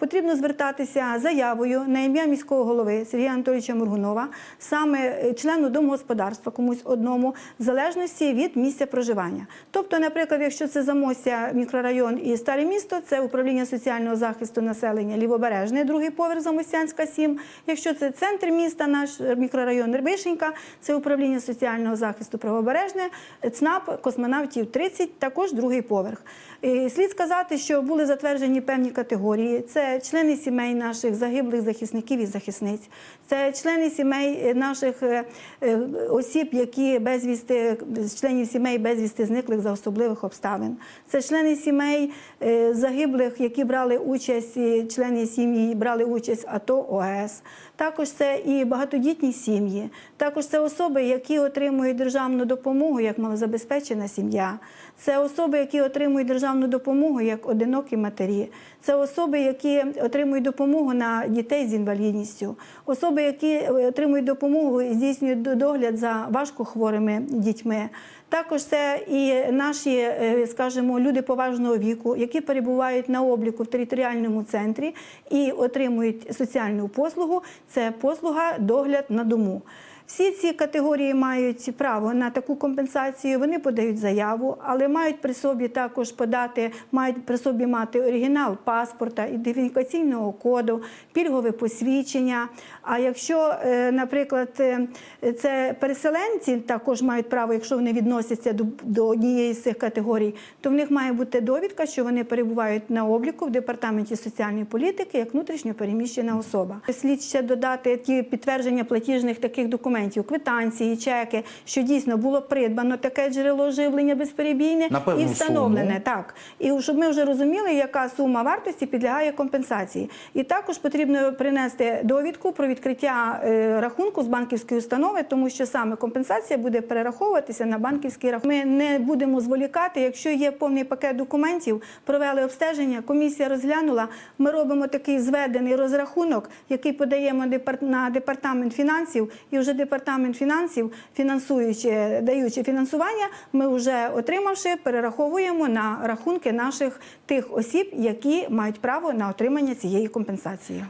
потрібно звертатися заявою на ім'я міського голови Сергія Анатолійовича Моргунова, саме е, члену домогосподарства, комусь одному, в залежності від місця проживання. Тобто, наприклад, якщо це Замостя мікрорайон і старе місто, це управління соціального захисту населення Лівобережне, другий поверх Замостянська 7. Якщо це центр міста, наш мікрорайон Рибишенька, це управління соціального захисту правобережне, ЦНАП космонавтів 30, також другий поверх. І слід сказати, що були затверджені певні категорії. Це члени сімей наших загиблих захисників і захисниць, це члени сімей наших е, е, осіб, які безвісти, членів сімей безвісти зниклих за особливих обставин. Це члени сімей е, загиблих, які брали участь, члени сім'ї брали участь АТО ОС. Також це і багатодітні сім'ї, також це особи, які отримують державну допомогу як малозабезпечена сім'я. Це особи, які отримують державну допомогу як одинокі матері. Це особи, які отримують допомогу на дітей з інвалідністю, особи, які е, отримують допомогу і здійснюють догляд за важкохворими дітьми. Також це і наші, е, скажімо, люди поважного віку, які перебувають на обліку в територіальному центрі і отримують соціальну послугу. Це послуга догляд на дому. Всі ці категорії мають право на таку компенсацію. Вони подають заяву, але мають при собі також подати, мають при собі мати оригінал паспорта, ідентифікаційного коду, пільгове посвідчення. А якщо, е, наприклад, е, це переселенці, також мають право, якщо вони відносяться до, до однієї з цих категорій, то в них має бути довідка, що вони перебувають на обліку в департаменті соціальної політики як внутрішньо переміщена особа. Слід ще додати ті підтвердження платіжних таких документів, квитанції, чеки, що дійсно було придбано таке джерело живлення безперебійне і встановлене. суму. Так, і щоб ми вже розуміли, яка сума вартості підлягає компенсації. І також потрібно принести довідку про відкриття е, рахунку з банківської установи, тому що саме компенсація буде перераховуватися на банківський рахунок. Ми не будемо зволікати. Якщо є повний пакет документів, провели обстеження, комісія розглянула. Ми робимо такий зведений розрахунок, який подаємо на департамент фінансів, і вже департамент фінансів, фінансуючи, даючи фінансування, ми вже отримавши, перераховуємо на рахунки наших тих осіб, які мають право на отримання цієї компенсації.